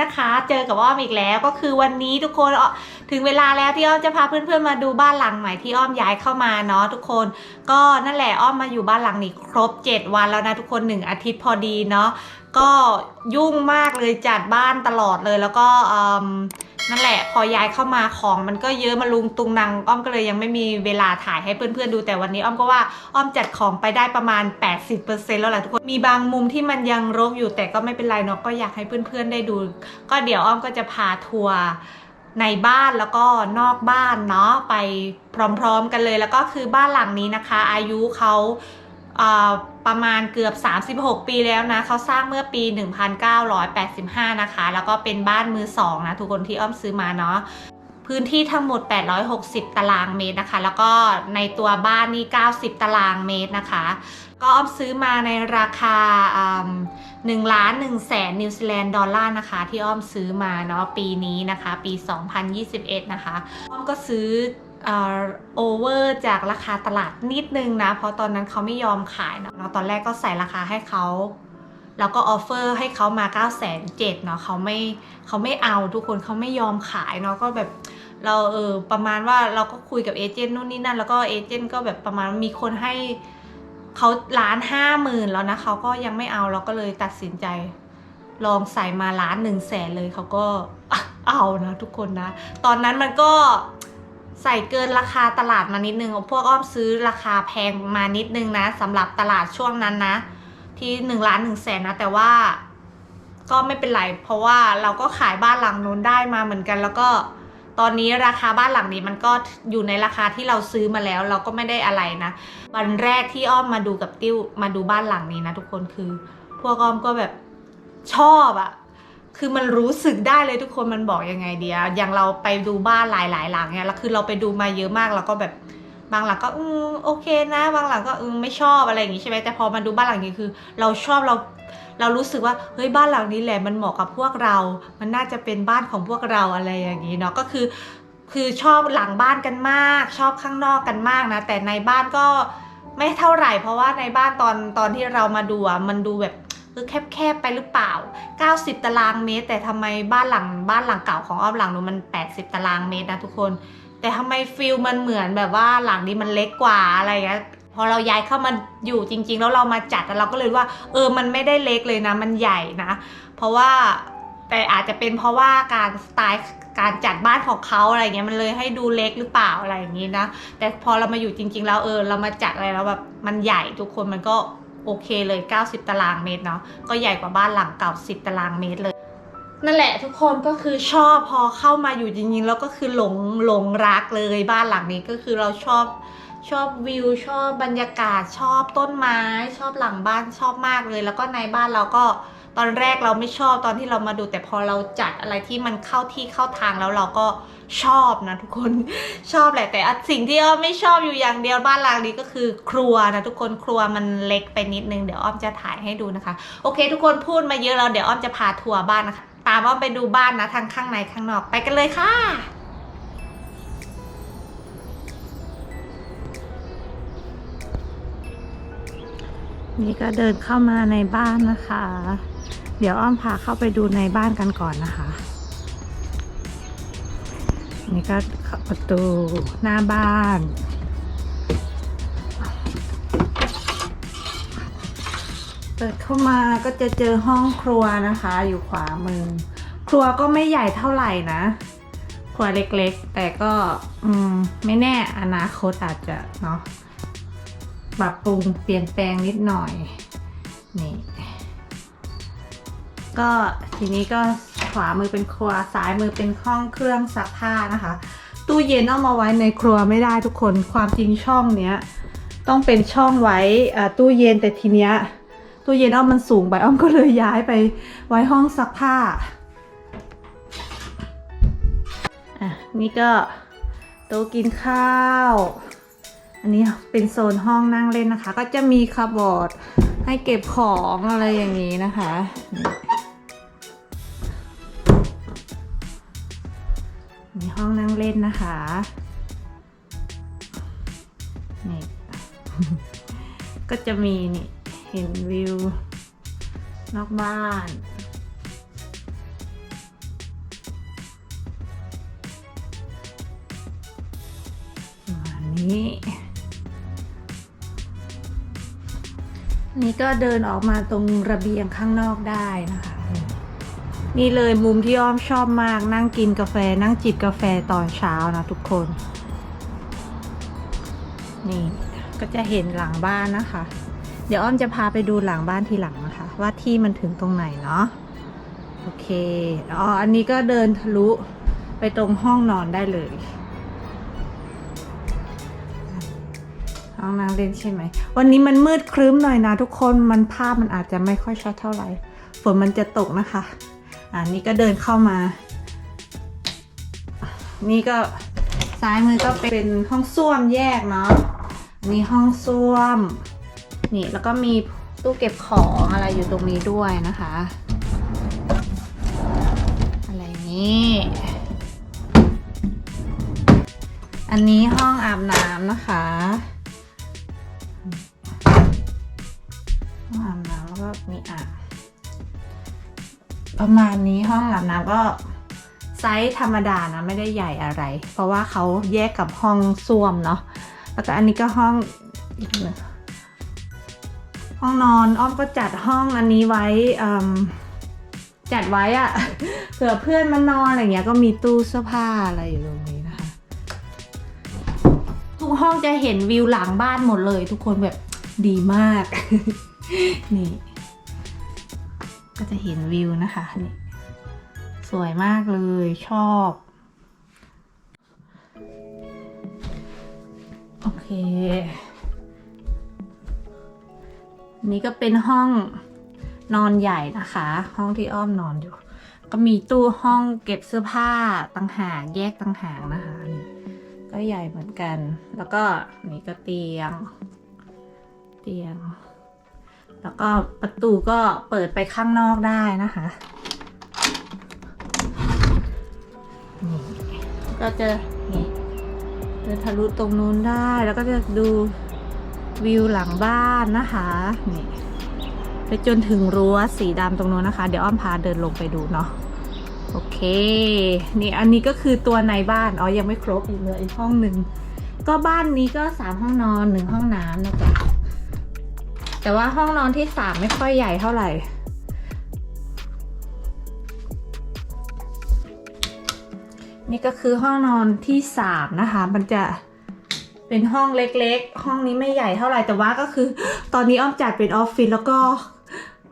นะคะ เจอกับอ้อมอีกแล้วก็คือวันนี้ทุกคนถึงเวลาแล้วที่อ้อมจะพาเพื่อนๆมาดูบ้านหลังใหม่ที่อ้อมย้ายเข้ามาเนาะทุกคน ก็นั่นแหละอ้อมมาอยู่บ้านหลังนี้ครบ 7 วันแล้วนะทุกคนหนึ่งอาทิตย์พอดีเนาะก็ยุ่งมากเลยจัดบ้านตลอดเลยแล้วก็ นั่นแหละ พอย้ายเข้ามาของมันก็เยอะมาลุงตุงนางอ้อมก็เลยยังไม่มีเวลาถ่ายให้เพื่อนๆดูแต่วันนี้อ้อมก็ว่าอ้อมจัดของไปได้ประมาณ 80%แล้วแหละทุกคนมีบางมุมที่มันยังรกอยู่แต่ก็ไม่เป็นไรเนาะก็อยากให้เพื่อนๆได้ดู ก็เดี๋ยวอ้อมก็จะพาทัวร์ในบ้านแล้วก็นอกบ้านเนาะไปพร้อมๆกันเลยแล้วก็คือบ้านหลังนี้นะคะ อายุเขาอ่า ประมาณเกือบ 36 ปีแล้วนะเขาสร้างเมื่อปี 1985 นะคะ แล้วก็เป็นบ้านมือสองนะทุกคนที่อ้อมซื้อมาเนาะพื้นที่ทั้งหมด 860 ตารางเมตรนะคะ แล้วก็ในตัวบ้านนี่ 90 ตารางเมตรนะคะ ก็อ้อมซื้อมาในราคาหนึ่งล้านหนึ่งแสนนิวซีแลนด์ดอลลาร์นะคะ ที่อ้อมซื้อมาเนาะปีนี้นะคะ ปี 2021 นะคะ อ้อมก็ซื้อ โอเวอร์จากราคาตลาดนิดนึงนะ เพราะตอนนั้นเขาไม่ยอมขายเนาะตอนแรกก็ใส่ราคาให้เขาแล้วก็ออฟเฟอร์ให้เขามา9 7 0 0 0เนาะเขาไม่เขาไม่เอาทุกคนเขาไม่ยอมขายเนาะก็แบบเราเออประมาณว่าเราก็คุยกับเอเจนต์นู่นนี่นั่น แล้วก็เอเจนต์ก็แบบประมาณมีคนให้เขาล้านห้าหมื่นแล้วนะเขาก็ยังไม่เอาเราก็เลยตัดสินใจ ลองใส่มาล้านหนึ่งแสนเลยเขาก็เอานะทุกคนนะ ตอนนั้นมันก็ ใส่เกินราคาตลาดมานิดนึงพวกอ้อมซื้อราคาแพงมานิดนึงนะสำหรับตลาดช่วงนั้นนะ ที่หนึ่งล้านหนึ่งแสนนะ แต่ว่าก็ไม่เป็นไร เพราะว่าเราก็ขายบ้านหลังนู้นได้มาเหมือนกัน แล้วก็ตอนนี้ราคาบ้านหลังนี้มันก็อยู่ในราคาที่เราซื้อมาแล้ว เราก็ไม่ได้อะไรนะ วันแรกที่อ้อมมาดูกับติ้วมาดูบ้านหลังนี้นะทุกคนคือ พวกอ้อมก็แบบชอบอะ คือมันรู้สึกได้เลยทุกคนมันบอกยังไงเดียอย่างเราไปดูบ้านหลายๆหลังเนี่ยแล้วคือเราไปดูมาเยอะมากแล้วก็แบบบางหลังก็อืมโอเคนะ บางหลังก็อืมไม่ชอบอะไรอย่างงี้ใช่ไหมแต่พอมาดูบ้านหลังนี้คือ เราชอบเราเรารู้สึกว่าเฮ้ยบ้านหลังนี้แหละมันเหมาะกับพวกเรา มันน่าจะเป็นบ้านของพวกเราอะไรอย่างนี้เนาะก็คือ คือชอบหลังบ้านกันมาก ชอบข้างนอกกันมากนะแต่ในบ้านก็ไม่เท่าไหร่ เพราะว่าในบ้านตอนตอนที่เรามาดูอะมันดูแบบ เออแคบๆไปหรือเปล่า 90 ตารางเมตร แต่ทำไมบ้านหลังบ้านหลังเก่าของอ้อมหลังนู้นมัน 80 ตารางเมตรนะทุกคน แต่ทำไมฟิลมันเหมือนแบบว่าหลังนี้มันเล็กกว่าอะไรเงี้ยพอเราย้ายเข้ามาอยู่จริง ๆ แล้วเรามาจัดแล้วเราก็เลยว่า เออมันไม่ได้เล็กเลยนะมันใหญ่นะ เพราะว่าแต่อาจจะเป็นเพราะว่าการสไตล์การจัดบ้านของเขาอะไรเงี้ยมันเลยให้ดูเล็กหรือเปล่าอะไรอย่างนี้นะ แต่พอเรามาอยู่จริง ๆ แล้วเออเรามาจัดอะไรแล้วแบบมันใหญ่ทุกคนมันก็ โอเคเลย 90 ตารางเมตรเนาะก็ใหญ่กว่าบ้านหลังเก่า 10 ตารางเมตรเลย นั่นแหละทุกคนก็คือชอบพอเข้ามาอยู่จริงๆ แล้วก็คือหลงหลงรักเลยบ้านหลังนี้ก็คือเราชอบชอบวิวชอบบรรยากาศชอบต้นไม้ ชอบหลังบ้านชอบมากเลย แล้วก็ในบ้านเราก็ ตอนแรกเราไม่ชอบตอนที่เรามาดู แต่พอเราจัดอะไรที่มันเข้าที่เข้าทางแล้วเราก็ชอบนะทุกคนชอบแหละแต่สิ่งที่อ้อมไม่ชอบอยู่อย่างเดียวบ้านหลังนี้ก็คือครัวนะทุกคนครัวมันเล็กไปนิดนึงเดี๋ยวอ้อมจะถ่ายให้ดูนะคะ โอเค ทุกคนพูดมาเยอะแล้วเดี๋ยวอ้อมจะพาทัวร์บ้านนะคะตามอ้อมไปดูบ้านนะทั้งข้างในข้างนอกไปกันเลยค่ะ นี่ก็เดินเข้ามาในบ้านนะคะ เดี๋ยวอ้อมพาเข้าไปดูในบ้านกันก่อนนะคะ นี่ก็เข้าประตูหน้าบ้าน เปิดเข้ามาก็จะเจอห้องครัวนะคะ อยู่ขวามือ ครัวก็ไม่ใหญ่เท่าไหร่นะ ครัวเล็กๆ แต่ก็ อืม ไม่แน่อนาคตอาจจะเนาะ ปรับปรุงเปลี่ยนแปลงนิดหน่อย นี่ ก็ทีนี้ก็ขวามือเป็นครัวซ้ายมือเป็นห้องเครื่องซักผ้านะคะ ตู้เย็นเอามาไว้ในครัวไม่ได้ทุกคนความจริงช่องเนี้ยต้องเป็นช่องไว้ตู้เย็นแต่ทีเนี้ยตู้เย็นอ้อมมันสูงไปอ้อมก็เลยย้ายไปไว้ห้องซักผ้าอะนี่ก็โต๊ะกินข้าว อันนี้เป็นโซนห้องนั่งเล่นนะคะ ก็จะมีคาร์บอร์ดให้เก็บของอะไรอย่างนี้นะคะ มีห้องนั่งเล่นนะคะนี่ก็จะมีนี่เห็นวิวนอกบ้านประนี้ นี่ก็เดินออกมาตรงระเบียงข้างนอกได้นะคะ นี่เลยมุมที่อ้อมชอบมากนั่งกินกาแฟนั่งจิบกาแฟตอนเช้านะทุกคน นี่ก็จะเห็นหลังบ้านนะคะ เดี๋ยวอ้อมจะพาไปดูหลังบ้านทีหลังนะคะ ว่าที่มันถึงตรงไหนเนาะโอเค อ๋อ อันนี้ก็เดินทะลุไปตรงห้องนอนได้เลย นั่งเล่นใช่ไหม วันนี้มันมืดครึ้มหน่อยนะทุกคน มันภาพมันอาจจะไม่ค่อยชัดเท่าไหร่ ฝนมันจะตกนะคะ อ่านี่ก็เดินเข้ามา นี่ก็ซ้ายมือก็เป็นห้องส้วมแยกเนาะอันนี่ห้องส้วม นี่แล้วก็มีตู้เก็บของอะไรอยู่ตรงนี้ด้วยนะคะ อะไรนี้อันนี้ห้องอาบน้ำนะคะ ห้องอาบน้ำแล้วก็มีอ่างประมาณนี้ห้องอาบน้ำก็ไซส์ธรรมดานะไม่ได้ใหญ่อะไร เพราะว่าเขาแยกกับห้องส้วมเนาะแล้วก็อันนี้ก็ห้องอีกหนึ่งห้องนอนอ้อมก็จัดห้องอันนี้ไว้จัดไว้อะเผื่อเพื่อนมานอนอะไรเงี้ยก็มีตู้เสื้อผ้าอะไรอยู่ตรงนี้นะคะ ทุกห้องจะเห็นวิวหลังบ้านหมดเลย ทุกคนแบบดีมาก นี่ ก็จะเห็นวิวนะคะนี่สวยมากเลยชอบ โอเค นี่ก็เป็นห้องนอนใหญ่นะคะ ห้องที่อ้อมนอนอยู่ ก็มีตู้ห้องเก็บเสื้อผ้าต่างหากแยกต่างหากนะคะนี่ก็ใหญ่เหมือนกัน แล้วก็นี่ก็เตียง เตียง แล้วก็ประตูก็เปิดไปข้างนอกได้นะคะนี่ก็จะนี่เดินทะลุตรงนู้นได้แล้วก็จะดูวิวหลังบ้านนะคะนี่ไปจนถึงรั้วสีดำตรงนู้นนะคะ เดี๋ยวอ้อมพาเดินลงไปดูเนาะโอเค นี่อันนี้ก็คือตัวในบ้านอ๋อยังไม่ครบอีกเลยอีกห้องหนึ่งก็บ้านนี้ก็สามห้องนอนหนึ่งห้องน้ำนะจ๊ะ แต่ว่าห้องนอนที่สามไม่ค่อยใหญ่เท่าไหร่ นี่ก็คือห้องนอนที่สามนะคะ มันจะเป็นห้องเล็กๆ ห้องนี้ไม่ใหญ่เท่าไหร่แต่ว่าก็คือ ตอนนี้อ้อมจัดเป็นออฟฟิศแล้วก็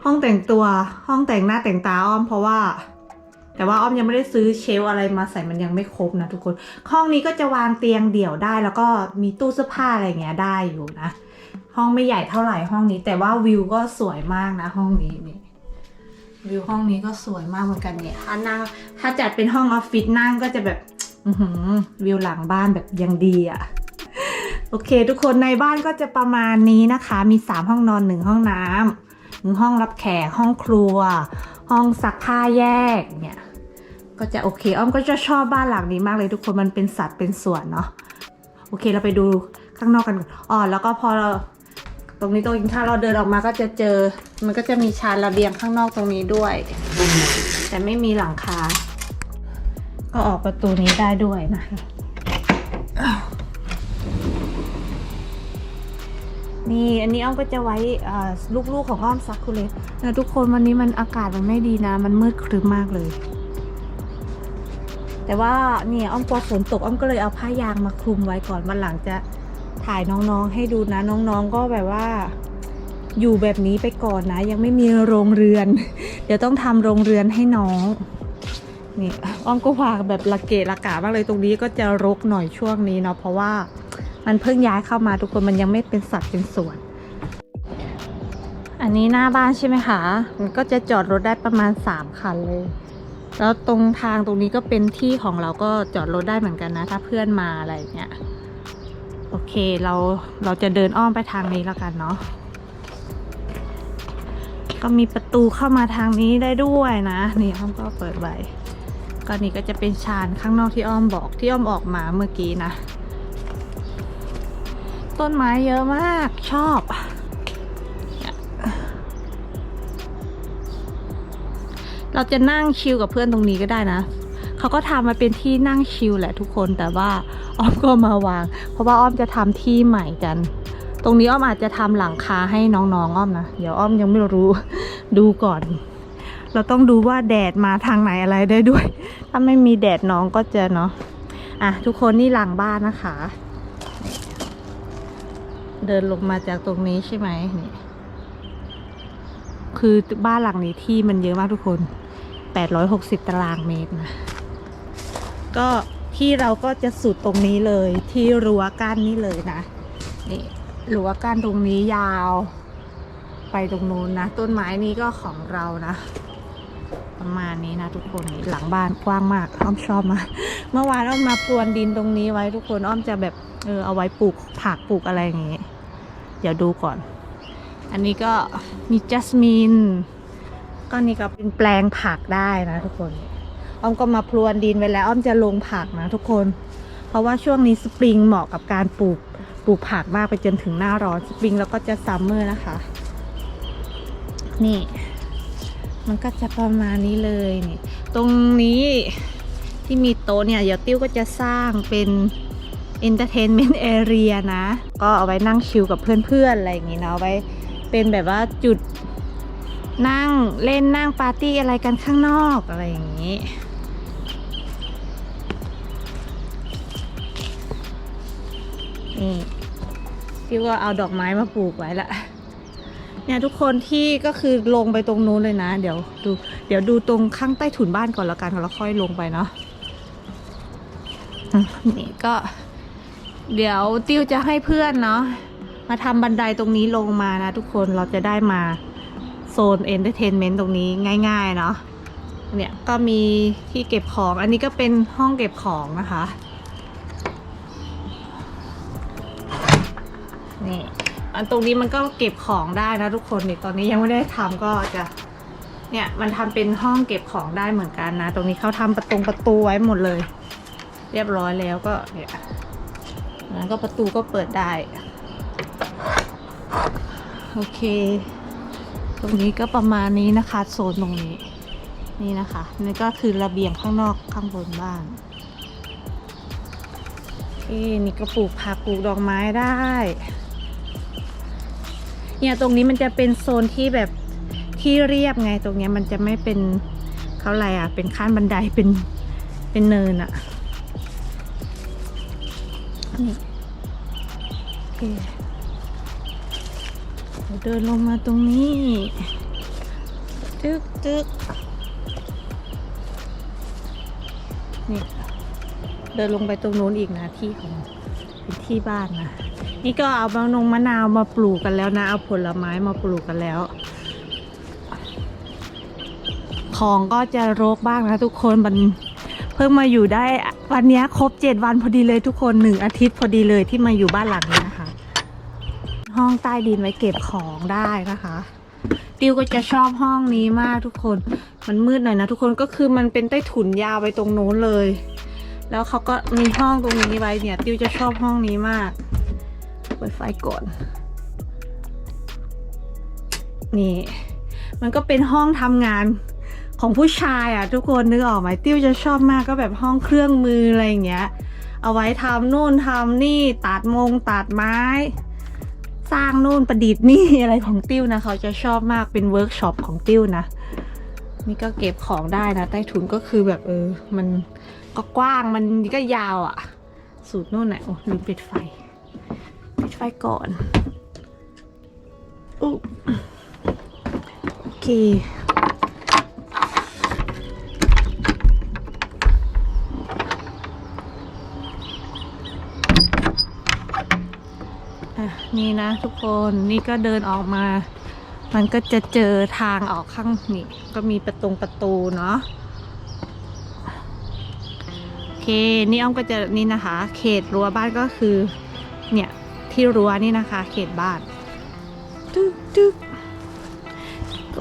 ห้องแต่งตัวห้องแต่งหน้าแต่งตาอ้อมเพราะว่า แต่ว่าอ้อมยังไม่ได้ซื้อเชลอะไรมาใส่มันยังไม่ครบนะทุกคน ห้องนี้ก็จะวางเตียงเดี่ยวได้ แล้วก็มีตู้เสื้อผ้าอะไรอย่างเงี้ยได้อยู่นะ ห้องไม่ใหญ่เท่าไหร่ห้องนี้ แต่ว่าวิวก็สวยมากนะห้องนี้นี่วิวห้องนี้ก็สวยมากเหมือนกันเนี่ยถ้านั่งถ้าจัดเป็นห้องออฟฟิศนั่งก็จะแบบอืวิวหลังบ้านแบบยังดีอะ่ะโอเค ทุกคนในบ้านก็จะประมาณนี้นะคะ มีสามห้องนอนหนึ่งห้องน้ำหนึ่งห้องรับแขกห้องครัว ห้องซักผ้าแยกเนี่ยก็จะโอเคอ้อมก็จะชอบบ้านหลังนี้มากเลยทุกคนมันเป็นสัดเป็นส่วนเนาะโอเคเราไปดูข้างนอกกันก่อนอ๋อแล้วก็พอเรา รงนี้ตรงถ้าเราเดินออกมาก็จะเจอ มันก็จะมีชานระเบียงข้างนอกตรงนี้ด้วย แต่ไม่มีหลังคา ก็ออกประตูนี้ได้ด้วยนะคะ นี่อันนี้อ้อมก็จะไว้ลูกๆของอ้อมซักคุเลตนะทุกคนวันนี้มันอากาศมันไม่ดีนะ มันมืดครึ้มมากเลย แต่ว่าเนี่ยอ้อมกลัวฝนตกอ้อมก็เลยเอาผ้ายางมาคลุมไว้ก่อนวันหลังจะ ถ่ายน้องๆให้ดูนะน้องๆก็แบบว่า อยู่แบบนี้ไปก่อนนะ ยังไม่มีโรงเรือน เดี๋ยวต้องทำโรงเรือนให้น้องนี่อ้อมก็วางแบบละเกะละกามากเลยตรงนี้ก็จะรกหน่อยช่วงนี้เนาะเพราะว่ามันเพิ่งย้ายเข้ามาทุกคนมันยังไม่เป็นสัดเป็นส่วน อันนี้หน้าบ้านใช่ไหมคะมันก็จะจอดรถได้ประมาณสามคันเลย แล้วตรงทางตรงนี้ก็เป็นที่ของเราก็จอดรถได้เหมือนกันนะ ถ้าเพื่อนมาอะไรเงี้ย โอเคเราเราจะเดินอ้อมไปทางนี้แล้วกันเนาะก็มีประตูเข้ามาทางนี้ได้ด้วยนะนี่อ้อมก็เปิดไว้ก็นี่ก็จะเป็นชานข้างนอกที่อ้อมบอกที่อ้อมออกมาเมื่อกี้นะ ต้นไม้เยอะมากชอบเราจะนั่งชิลกับเพื่อนตรงนี้ก็ได้นะ เขาก็ทำมาเป็นที่นั่งชิลแหละทุกคนแต่ว่าอ้อมก็มาวาง เพราะว่าอ้อมจะทำที่ใหม่กัน ตรงนี้อ้อมอาจจะทำหลังคาให้น้องๆอ้อมนะเดี๋ยวอ้อมยังไม่รู้ดูก่อน เราต้องดูว่าแดดมาทางไหนอะไรได้ด้วย ถ้าไม่มีแดดน้องก็จะเนาะอะทุกคนนี่หลังบ้านนะคะ เดินลงมาจากตรงนี้ใช่ไหมนี่คือบ้านหลังนี้ที่มันเยอะมากทุกคน 860 ตารางเมตรนะ ก็ที่เราก็จะสุดตรงนี้เลยที่รั้วกั้นนี่เลยนะนี่รั้วกั้นตรงนี้ยาว ไปตรงนู้นนะ ต้นไม้นี้ก็ของเรานะ ประมาณนี้นะทุกคนหลังบ้านกว้างมากอ้อมชอบมากเมื่อวานอ้อมมาปรวนดินตรงนี้ไว้ทุกคนอ้อมจะแบบเออเอาไว้ปลูกผักปลูกอะไรอย่างงี้เดี๋ยวดูก่อน อันนี้ก็มีจัสมินก็นี่ก็เป็นแปลงผักได้นะทุกคน อ้อมก็มาพรวนดินไว้แล้ว อ้อมจะลงผักนะทุกคน เพราะว่าช่วงนี้สปริงเหมาะกับการปลูกปลูกผักมากไปจนถึงหน้าร้อนสปริงแล้วก็จะซัมเมอร์นะคะ นี่ มันก็จะประมาณนี้เลยนี่ตรงนี้ที่มีโต๊ะเนี่ยเดี๋ยวติ้วก็จะสร้างเป็น entertainment area นะ ก็เอาไว้นั่งชิลกับเพื่อนๆ อะไรอย่างงี้เนาะไว้เป็นแบบว่าจุดนั่งเล่นนั่งปาร์ตี้อะไรกันข้างนอกอะไรอย่างนี้ นี่พี่ก็เอาดอกไม้มาปลูกไว้ละเนี่ยทุกคนที่ก็คือลงไปตรงนู้นเลยนะ เดี๋ยวดู เดี๋ยวดูตรงข้างใต้ถุนบ้านก่อนแล้วกันแล้วค่อยลงไปเนาะนี่ก็ เดี๋ยวติ้วจะให้เพื่อนเนาะมาทำบันไดตรงนี้ลงมานะ ทุกคนเราจะได้มาโซนเอนเตอร์เทนเมนต์ตรงนี้ง่าย ๆ เนาะเนี่ยก็มีที่เก็บของอันนี้ก็เป็นห้องเก็บของนะคะ นี่ อันตรงนี้มันก็เก็บของได้นะทุกคนนี่ตอนนี้ยังไม่ได้ทำก็จะเนี่ยมันทำเป็นห้องเก็บของได้เหมือนกันนะ ตรงนี้เขาทำประตูประตูไว้หมดเลย เรียบร้อยแล้วก็เนี่ยนั้นก็ประตูก็เปิดได้ โอเค ตรงนี้ก็ประมาณนี้นะคะ โซนตรงนี้ นี่นะคะนี่ก็คือระเบียงข้างนอกข้างบนบ้านเอ้นี่ก็ปลูกผักปลูกดอกไม้ได้ เนี่ยตรงนี้มันจะเป็นโซนที่แบบที่เรียบไงตรงเนี้ยมันจะไม่เป็นเขาอะไรอะ เป็นขั้นบันไดเป็นเป็นเนินอะนี่โอเคเดินลงมาตรงนี้ ตึกตึกนี่เดินลงไปตรงนู้นอีกนะที่ของเป็นที่บ้านนะ นี่ก็เอามะนงมะนาวมาปลูกกันแล้วนะ เอาผลไม้มาปลูกกันแล้ว ของก็จะรกบ้างนะทุกคนมันเพิ่งมาอยู่ได้วันนี้ครบเจ็ดวันพอดีเลยทุกคนหนึ่งอาทิตย์พอดีเลยที่มาอยู่บ้านหลังนี้นะคะ ห้องใต้ดินไว้เก็บของได้นะคะติวก็จะชอบห้องนี้มากทุกคน มันมืดหน่อยนะทุกคนก็คือมันเป็นใต้ถุนยาวไปตรงโน้นเลย แล้วเขาก็มีห้องตรงนี้ไว้เนี่ย ติวจะชอบห้องนี้มาก ปิดไฟก่อน นี่ มันก็เป็นห้องทำงานของผู้ชายอะ ทุกคนนึกออกไหมติ้วจะชอบมากก็แบบห้องเครื่องมืออะไรอย่างเงี้ย เอาไว้ทำนู่นทำนี่ตัดมงตัดไม้ สร้างนู่นประดิษฐ์นี่อะไรของติ้วนะเขาจะชอบมากเป็นเวิร์กช็อปของติ้วนะนี่ก็เก็บของได้นะ ใต้ถุนก็คือแบบเออ มันก็กว้างมันก็ยาวอะ่ะ สูตรนู่นน่ะโอ้ลืมปิดไฟ ปิดไฟก่อนอุ๊โอเคอะนี่นะทุกคนนี่ก็เดินออกมา มันก็จะเจอทางออกข้างนี่ก็มีประตูประตูเนาะโอเค นี่อ้อมก็จะนี่นะคะ เขตรั้วบ้านก็คือ เนี่ย ที่รั้วนี่นะคะ เขตบ้านตึ๊กตึ๊ก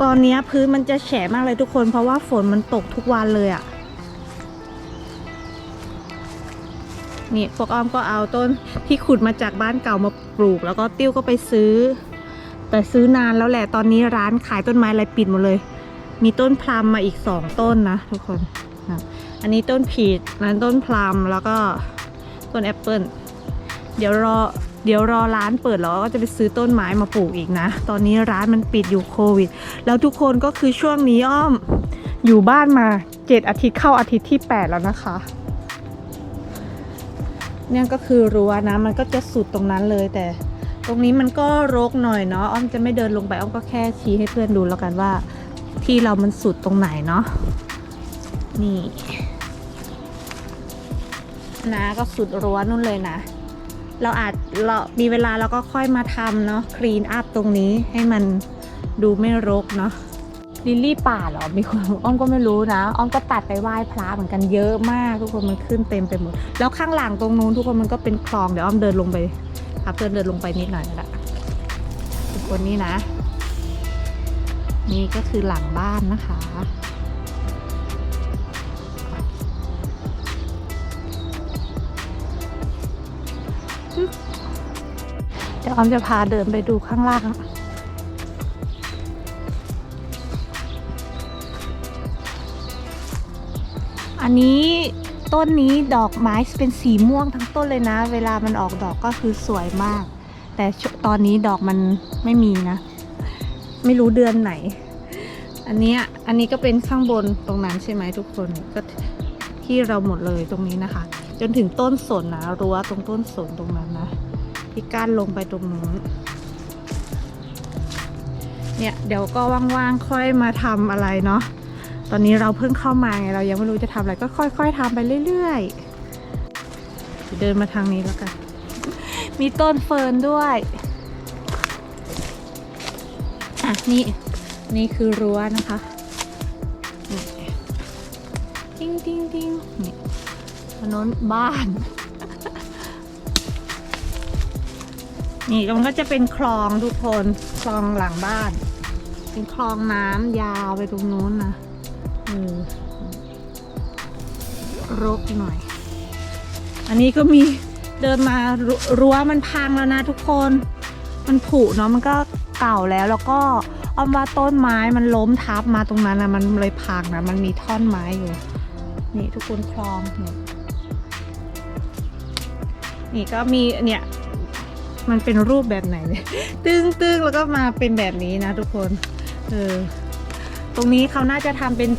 ตอนนี้พื้นมันจะแฉะมากเลยทุกคน เพราะว่าฝนมันตกทุกวันเลยอะ่ะนี่พวกอ้อมก็เอาต้นที่ขุดมาจากบ้านเก่ามาปลูก แล้วก็ติ้วก็ไปซื้อ แต่ซื้อนานแล้วแหละตอนนี้ร้านขายต้นไม้อะไรปิดหมดเลย มีต้นพลัมมาอีกสองต้นนะทุกคนอันนี้ต้นผีดนั้นต้นพลัมแล้วก็ต้นแอปเปิลเดี๋ยวรอ เดี๋ยวรอร้านเปิดแล้วก็จะไปซื้อต้นไม้มาปลูกอีกนะ ตอนนี้ร้านมันปิดอยู่โควิด แล้วทุกคนก็คือช่วงนี้อ้อม อยู่บ้านมาเจ็ดอาทิตย์เข้าอาทิตย์ที่ 8 แล้วนะคะ เนี่ยก็คือรั้วนะ มันก็จะสุดตรงนั้นเลยแต่ ตรงนี้มันก็รกหน่อยเนาะอ้อมจะไม่เดินลงไปอ้อมก็แค่ชี้ให้เพื่อนดูแล้วกันว่า ที่เรามันสุดตรงไหนเนาะนี่นะก็สุดรั้วนู่นเลยนะ เราอาจเรามีเวลาเราก็ค่อยมาทำเนาะคลีนอัพตรงนี้ให้มันดูไม่รกเนาะลิลลี่ป่าเหรอ มีคนอ้อมก็ไม่รู้นะ อ้อมก็ตัดไปไหว้พระเหมือนกันเยอะมาก ทุกคนมันขึ้นเต็มไปหมด แล้วข้างหลังตรงนู้นทุกคนมันก็เป็นคลอง เดี๋ยวอ้อมเดินลงไปพาเพื่อนเดินลงไปนิดหน่อยนะทุกคนนี่นะ นี่ก็คือหลังบ้านนะคะ เดี๋ยวออมจะพาเดินไปดูข้างล่าง อันนี้ต้นนี้ดอกไม้เป็นสีม่วงทั้งต้นเลยนะ เวลามันออกดอกก็คือสวยมาก แต่ตอนนี้ดอกมันไม่มีนะ ไม่รู้เดือนไหน อันนี้อันนี้ก็เป็นข้างบนตรงนั้นใช่ไหมทุกคนก็ที่เราหมดเลยตรงนี้นะคะ จนถึงต้นสนนะรั้วตรงต้นสนตรงนั้นนะ ที่ก้านลงไปตรงนู้นเนี่ยเดี๋ยวก็ว่างๆค่อยมาทำอะไรเนาะตอนนี้เราเพิ่งเข้ามาไงเรายังไม่รู้จะทำอะไรก็ค่อย ๆทำไปเรื่อยๆเดินมาทางนี้แล้วกัน มีต้นเฟิร์นด้วยอะนี่นี่คือรั้วนะคะนี่ติ้งติ้งติ้งนี่ถนนบ้าน นี่มันก็จะเป็นคลองทุกคนคลองหลังบ้าน เป็นคลองน้ำยาวไปตรงนู้นนะเออรกหน่อย อันนี้ก็มีเดินมารั้วมันพังแล้วนะทุกคน มันผุเนาะมันก็เก่าแล้วแล้วก็เอาว่าต้นไม้มันล้มทับมาตรงนั้นนะมันเลยพังนะมันมีท่อนไม้อยู่ นี่ทุกคนคลองนี่นี่ก็มีเนี่ย มันเป็นรูปแบบไหนเลยตึ้งตึ้งแล้วก็มาเป็นแบบนี้นะทุกคนเออตรงนี้เขาน่าจะทำเป็น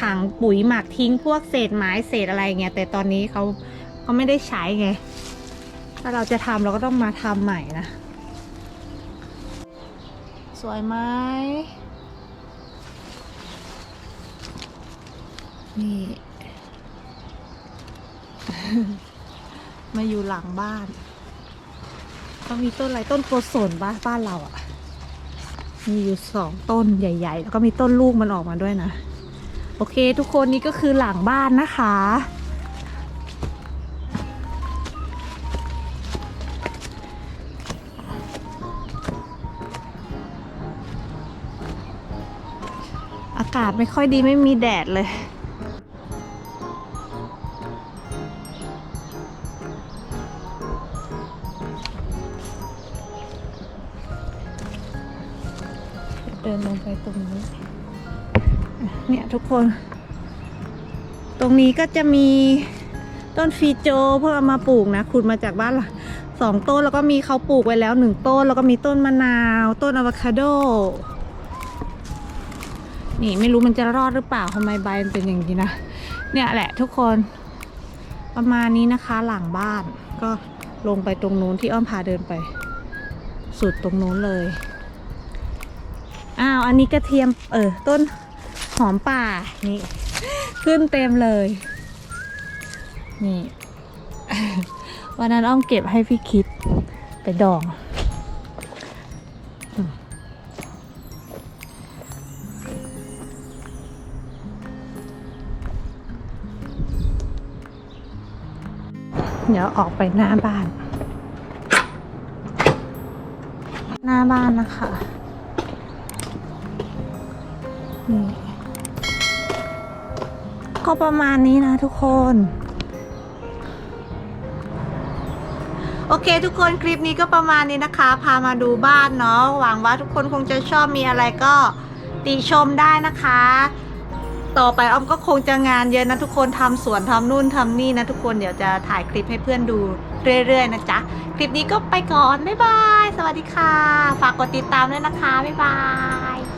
ถังปุ๋ยหมักทิ้งพวกเศษไม้เศษอะไรเงี้ยแต่ตอนนี้เขาเขาไม่ได้ใช้ไง ถ้าเราจะทำเราก็ต้องมาทำใหม่นะ สวยไหมนี่ มาอยู่หลังบ้าน ก็มีต้นอะไรต้นโกศลบ้านบ้านเราอะ่ะ มีอยู่สองต้นใหญ่ ๆ แล้วก็มีต้นลูกมันออกมาด้วยนะ โอเค ทุกคนนี่ก็คือหลังบ้านนะคะ อากาศไม่ค่อยดีไม่มีแดดเลย เดินลงไปตรงนี้ เนี่ยทุกคน ตรงนี้ก็จะมีต้นฟีโจเพื่อเอามาปลูกนะขุดมาจากบ้านละสองต้นแล้วก็มีเขาปลูกไว้แล้วหนึ่งต้นแล้วก็มีต้นมะนาว ต้นอะโวคาโด นี่ไม่รู้มันจะรอดหรือเปล่าทำไมใบมันเป็นอย่างนี้นะ เนี่ยแหละทุกคนประมาณนี้นะคะหลังบ้านก็ลงไปตรงนู้นที่อ้อมพาเดินไป สุดตรงนู้นเลย อ้าว อันนี้กระเทียม เออ ต้นหอมป่า นี่ ขึ้นเต็มเลย นี่ วันนั้นอ้อมเก็บให้พี่คิดไปดอง เดี๋ยวออกไปหน้าบ้าน หน้าบ้านนะคะ นี่ก็ประมาณนี้นะทุกคน โอเคทุกคนคลิปนี้ก็ประมาณนี้นะคะ พามาดูบ้านเนาะหวังว่าทุกคนคงจะชอบมีอะไรก็ติชมได้นะคะ ต่อไปอ้อมก็คงจะงานเยอะนะทุกคนทำสวนทำนู่นทำนี่นะทุกคนเดี๋ยวจะถ่ายคลิปให้เพื่อนดูเรื่อยๆนะจ๊ะ คลิปนี้ก็ไปก่อน บ๊ายบาย สวัสดีค่ะ ฝากกดติดตามด้วยนะคะ บ๊ายบาย